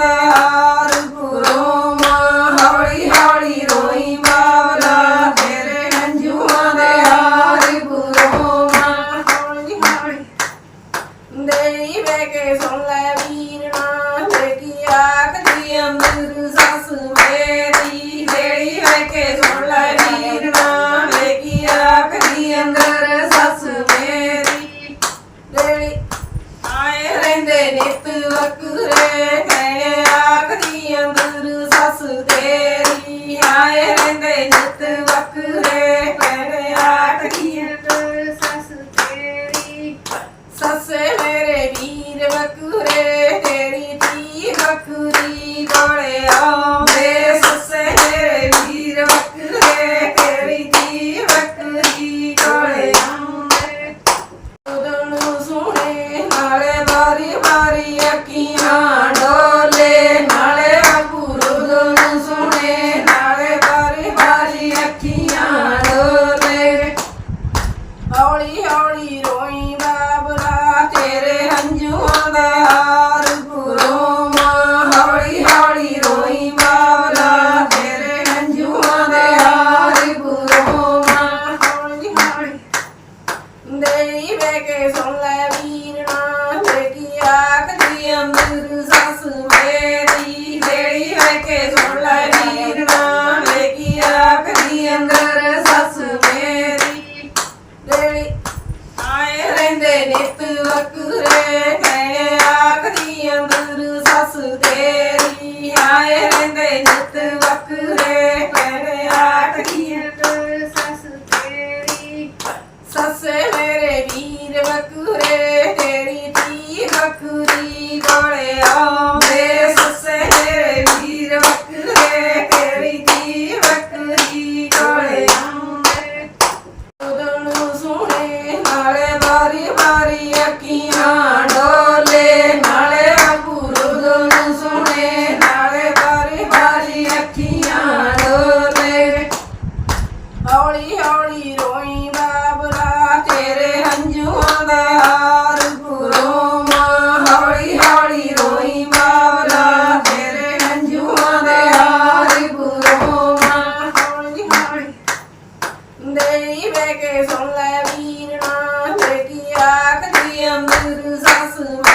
Bye. ਵੱਖਰੀ ਗੋਲਿਆ ਮੇ ਸਸੇ ਵੀਰ ਵੱਖਰੇ ਤੇਰੀ ਦੀ ਵੱਖਰੀ ਗੋਲਿਆ ਉਦਣ ਸੁਣੇ ਨਾਲੇ ਵਾਰੀ ਵਾਰੀ ਅੱਖੀਆਂ ਡੋਲੇ ਨਾਲੇ ਅਪੂਰ ਉਦਣ ਸੁਣੇ ਨਾਲੇ ਵਾਰੀ ਵਾਰੀ ਅੱਖੀਆਂ ਡੋਲੇ ਹੌਲੀ ਹੌਲੀ ਰੋਈ ਬਾਬਰਾ ਤੇਰੇ ਹੰਝੂਆਂ ਦਾ ਦੇਣੀ ਵੇ ਕੇ ਸੁਣ ਲੈ ਵੀਰ ਨਾ ਵੇ ਕੀ ਆਖਦੀ ਅੰਦਰ ਸੱਸ ਮੇਰੀ? ਦੇਣੀ ਵੇ ਕੇ ਸੁਣ ਲੈ ਵੀਰ ਨਾ ਵੇ ਕੀ ਆਖਦੀ ਅੰਦਰ ਸੱਸ ਮੇਰੀ? ਦੇਣੀ ਆਏ ਰਹਿੰਦੇ ਨਿਤ ਵਕਰੇ ਹੈ ਆਖਦੀ ਅੰਦਰ ਸੱਸ ਤੇਰੀ। ਆਏ ਰਹਿੰਦੇ ਨਿਤ ਵਕਰੇ Alex. うるさ。